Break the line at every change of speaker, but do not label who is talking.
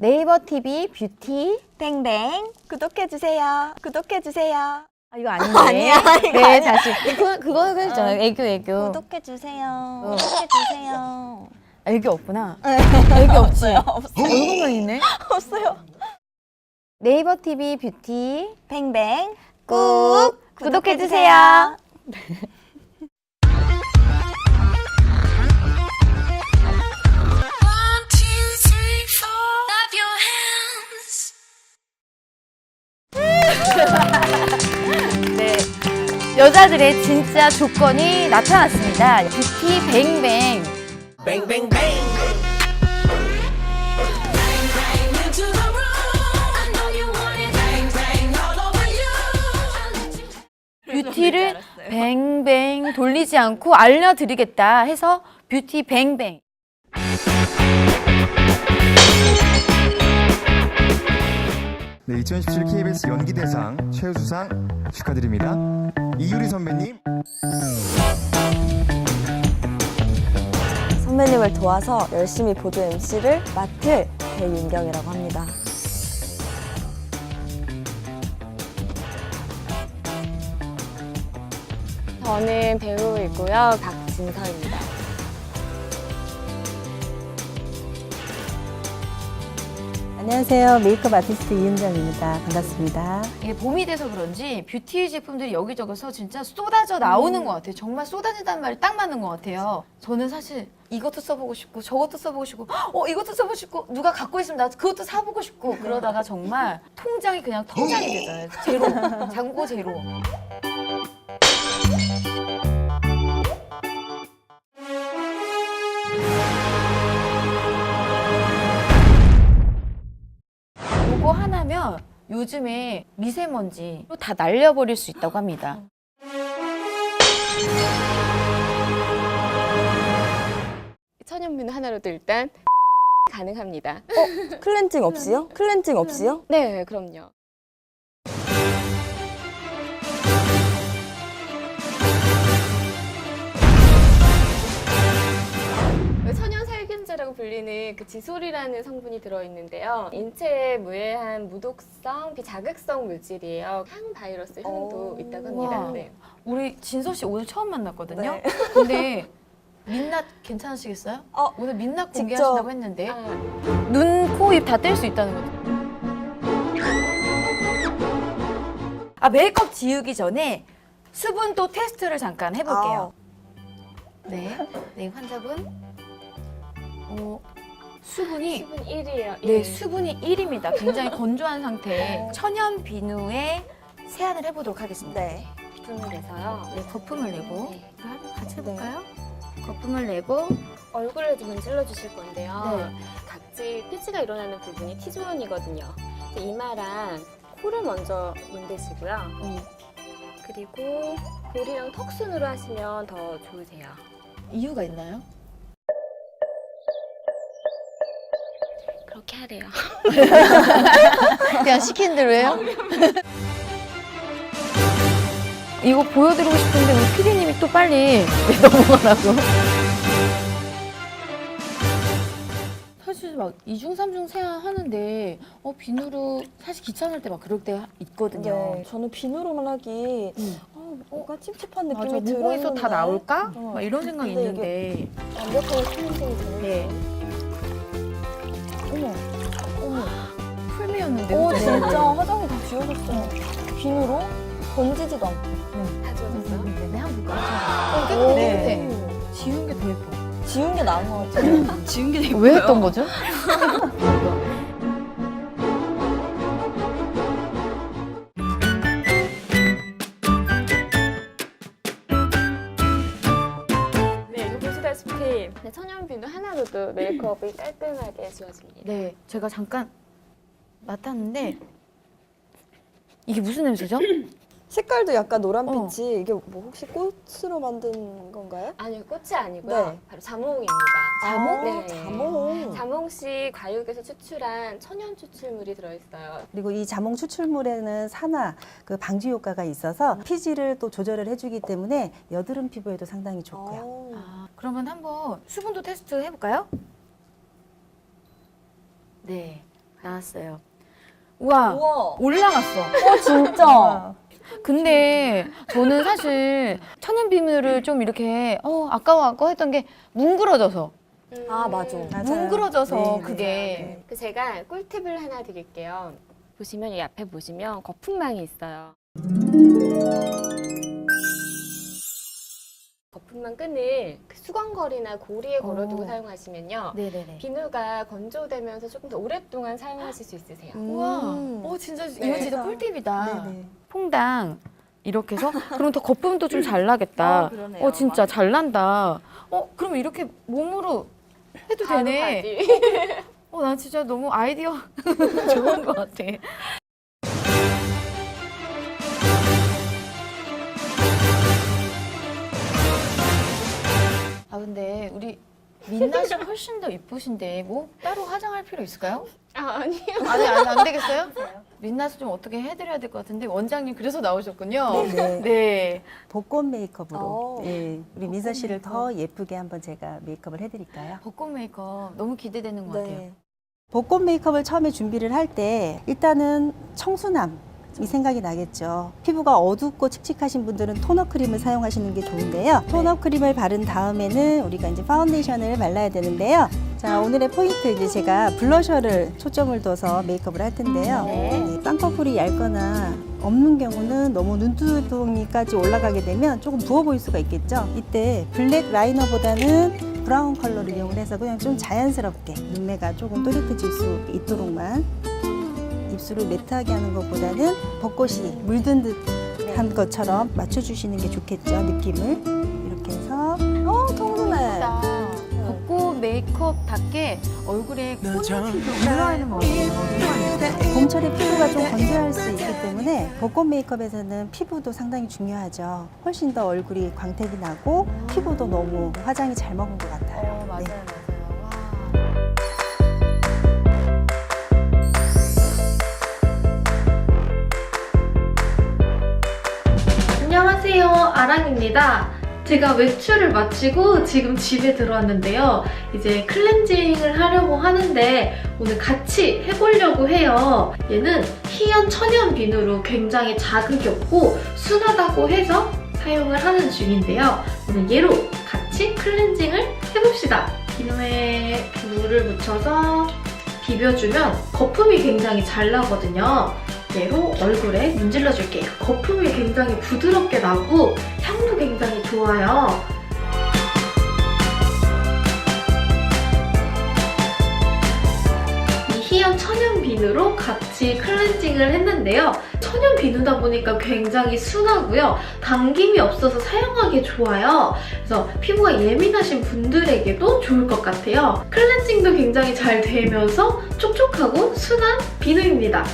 네이버 TV 뷰티
뱅뱅 구독해 주세요. 구독해 주세요.
아 이거 아닌데
아니야, 이거
네
아니야.
다시 그거 그거 했잖아요 애교 애교
구독해 주세요.
어.
구독해 주세요.
애교 없구나 애교 없지
없어요.
얼굴만 있네
없어요.
네이버 TV 뷰티
뱅뱅 꾹꾹
구독해 주세요. 네 여자들의 진짜 조건이 나타났습니다 뷰티 뱅뱅
you
뷰티를 뱅뱅 돌리지 않고 알려드리겠다 해서 뷰티 뱅뱅
네, 2017 KBS 연기대상 최우수상 축하드립니다. 이유리 선배님.
선배님을 도와서 열심히 보도 MC를 맡을 배윤경이라고 합니다.
저는 배우이고요. 박진서입니다.
안녕하세요. 메이크업 아티스트 이은정입니다. 반갑습니다.
이게 봄이 돼서 그런지 뷰티 제품들이 여기저기서 진짜 쏟아져 나오는 것 같아요. 정말 쏟아진다는 말이 딱 맞는 것 같아요. 저는 사실 이것도 써보고 싶고 저것도 써보고 싶고 어 이것도 써보고 싶고 누가 갖고 있으면 나 그것도 사보고 싶고 그러다가 정말 통장이 그냥 통장이 되잖아요. 제로 잔고 제로. 요즘에 미세먼지로 다 날려버릴 수 있다고 합니다.
천연분 하나로도 일단 가능합니다.
클렌징 없이요? 클렌징 없이요?
네, 그럼요. 불리는 그 지솔이라는 성분이 들어있는데요. 인체에 무해한 무독성, 비자극성 물질이에요. 향 바이러스 효능도
오.
있다고 합니다.
와.
네.
우리 진서 씨 오늘 처음 만났거든요.
네.
근데 민낯 괜찮으시겠어요?
어,
오늘 민낯
직접.
공개하신다고 했는데
아,
눈, 코, 입 다 뗄 수 있다는 거죠. 아 메이크업 지우기 전에 수분도 테스트를 잠깐 해볼게요. 네, 네 환자분 어, 수분이
수분 1이에요.
네 수분이 1입니다. 굉장히 건조한 상태 천연 비누에 세안을 해보도록 하겠습니다.
네.
비tun을 내서요.
네, 거품을 내고
네.
같이 해볼까요? 거품을 내고
얼굴을 좀 문질러 주실 건데요.
네.
각질 피지가 일어나는 부분이 T존이거든요. 그래서 이마랑 코를 먼저 문대시고요.
음,
그리고 볼이랑 턱순으로 하시면 더 좋으세요.
이유가 있나요?
그렇게 하래요.
그냥 시킨 대로 해요? 이거 보여드리고 싶은데 우리 피디님이 또 빨리 넘어가라고. 사실 막 이중 삼중 세안 하는데 어 비누로 사실 귀찮을 때 막 그럴 때 있거든요.
네. 저는 비누로만 하기
음.
어, 뭔가 찝찝한 느낌이
맞아,
들어요.
모공에서 다 나올까?
어.
막 이런 생각이
근데
있는데.
완벽하게 클렌징이 되는
네. 어 풀미였는데.
오
그죠?
진짜 화장이 다 지워졌어요. 비누로 번지지도 않고.
다 지워졌어요?
네, 한번 볼까요? 어, 깨끗해, 깨끗해.
네.
지운 게 더 예뻐.
지운 게 나은 것 같아요.
지운 게왜 했던 거죠?
네, 이거 보시다시피 네, 천연 비누 하나로도 메이크업이 깔끔하게 지워집니다.
네, 제가 잠깐 맡았는데 이게 무슨 냄새죠?
색깔도 약간
어.
노란빛이 이게 뭐 혹시 꽃으로 만든 건가요?
아니요, 꽃이 아니고요.
네.
바로 자몽입니다.
자몽?
네.
자몽.
자몽 씨 과육에서 추출한 천연 추출물이 들어있어요.
그리고 이 자몽 추출물에는 산화, 그 방지 효과가 있어서 피지를 또 조절을 해주기 때문에 여드름 피부에도 상당히 좋고요.
어.
아, 그러면 한번 수분도 테스트 해볼까요? 네,
나왔어요.
우와,
우와.
올라갔어.
어, 진짜.
근데 저는 사실 천연 비누를 좀 이렇게 어 아까워 아까워 했던 게 뭉그러져서
아, 맞아.
맞아요.
뭉그러져서
네,
그게
네.
그 제가 꿀팁을 하나 드릴게요. 보시면 이 앞에 보시면 거품망이 있어요. 거품망 끈을 그 수건걸이나 고리에 걸어두고
어.
사용하시면요.
네네네.
비누가 건조되면서 조금 더 오랫동안 사용하실 수 있으세요.
우와,
음.
어 진짜
네.
이건 진짜 꿀팁이다.
네네.
퐁당 이렇게 해서 그럼 더 거품도 좀 잘 나겠다.
아, 그러네요.
어 진짜. 잘 난다. 어 그럼 이렇게 몸으로 해도
바로
되네.
바지.
어 난 진짜 너무 아이디어 좋은 것 같아. 아 민나 씨 훨씬 더 이쁘신데 뭐 따로 화장할 필요 있을까요?
아, 아니요.
아니 아니 안 되겠어요? 민나 씨좀 어떻게 해드려야 될 것 같은데 원장님 그래서 나오셨군요.
네.
네.
벚꽃 메이크업으로
어.
예, 우리 민서 씨를 더 예쁘게 한번 제가 메이크업을 해드릴까요?
벚꽃 메이크업 너무 기대되는 것 같아요.
네.
벚꽃 메이크업을 처음에 준비를 할 때 일단은 청순함. 이 생각이 나겠죠. 피부가 어둡고 칙칙하신 분들은 토너 크림을 사용하시는 게 좋은데요. 토너 크림을 바른 다음에는 우리가 이제 파운데이션을 발라야 되는데요. 자, 오늘의 포인트 이제 제가 블러셔를 초점을 둬서 메이크업을 할 텐데요. 네, 쌍꺼풀이 얇거나 없는 경우는 너무 눈두덩이까지 올라가게 되면 조금 부어 보일 수가 있겠죠. 이때 블랙 라이너보다는 브라운 컬러를 이용을 해서 그냥 좀 자연스럽게 눈매가 조금 또렷해질 수 있도록만 입술을 매트하게 하는 것보다는 벚꽃이 물든 듯한 것처럼 맞춰주시는 게 좋겠죠 느낌을. 이렇게 해서. 어 통분해
벚꽃 메이크업답게 얼굴에 올라가는 것 같아요.
봄철에 피부가 좀 건조할 수 있기 때문에 벚꽃 메이크업에서는 피부도 상당히 중요하죠. 훨씬 더 얼굴이 광택이 나고 피부도 너무 화장이 잘 먹은 것 같아요.
어, 맞아요,
네.
아랑입니다. 제가 외출을 마치고 지금 집에 들어왔는데요. 이제 클렌징을 하려고 하는데 오늘 같이 해보려고 해요. 얘는 희연 천연 비누로 굉장히 자극이 없고 순하다고 해서 사용을 하는 중인데요. 오늘 얘로 같이 클렌징을 해봅시다. 비누에 물을 묻혀서 비벼주면 거품이 굉장히 잘 나거든요. 얘로 얼굴에 문질러 줄게요. 거품이 굉장히 부드럽게 나고 향도 굉장히 좋아요. 이 희연 천연 비누로 같이 클렌징을 했는데요. 천연 비누다 보니까 굉장히 순하고요. 당김이 없어서 사용하기 좋아요. 그래서 피부가 예민하신 분들에게도 좋을 것 같아요. 클렌징도 굉장히 잘 되면서 촉촉하고 순한 비누입니다.